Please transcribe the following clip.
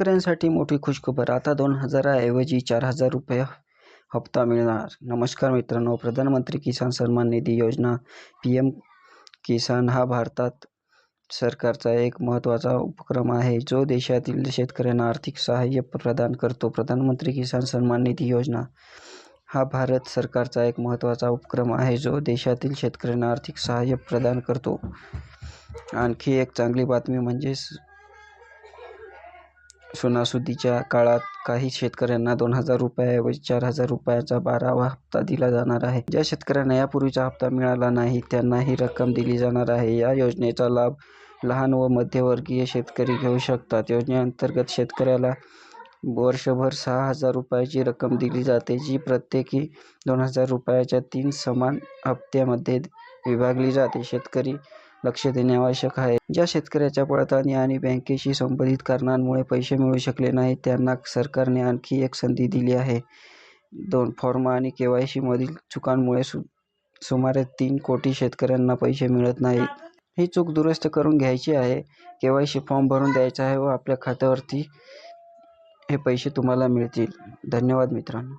शेतकऱ्यांसाठी मोठी खुशखबर. आता दोन हजाराऐवजी चार हजार रुपये हप्ता मिळणार. नमस्कार मित्रांनो. प्रधानमंत्री किसान सन्मान निधी योजना पी एम किसान हा भारतात सरकारचा एक महत्त्वाचा उपक्रम आहे. जो देशातील शेतकऱ्यांना आर्थिक सहाय्य प्रदान करतो. प्रधानमंत्री किसान सन्मान निधी योजना हा भारत सरकारचा एक महत्त्वाचा उपक्रम आहे. जो देशातील शेतकऱ्यांना आर्थिक सहाय्य प्रदान करतो. आणखी एक चांगली बातमी म्हणजे सणासुदीच्या काळात काही शेतकऱ्यांना दोन हजार रुपयाऐवजी चार हजार रुपयाचा बारावा हप्ता दिला जाणार आहे. ज्या शेतकऱ्यांना यापूर्वीचा हप्ता मिळाला नाही त्यांना ही रक्कम दिली जाणार आहे. या योजनेचा लाभ लहान व मध्यमवर्गीय शेतकरी घेऊ शकतात. योजनेअंतर्गत शेतकऱ्याला वर्षभर सहा हजार रुपयाची रक्कम दिली जाते जी प्रत्येकी दोन हजार रुपयाच्या तीन समान हप्त्यामध्ये विभागली जाते. शेतकरी लक्ष देणे आवश्यक आहे. ज्या शेतकऱ्याच्या पडताळणी आणि बँकेशी संबंधित कारणांमुळे पैसे मिळू शकले नाहीत त्यांना सरकारने आणखी एक संधी दिली आहे. दोन फॉर्म आणि के वाय सीमधील चुकांमुळे सु सुमारे तीन कोटी शेतकऱ्यांना पैसे मिळत नाहीत ही चूक दुरुस्त करून घ्यायची आहे. के वाय सी फॉर्म भरून द्यायचा आहे व आपल्या खात्यावरती हे पैसे तुम्हाला मिळतील. धन्यवाद मित्रांनो.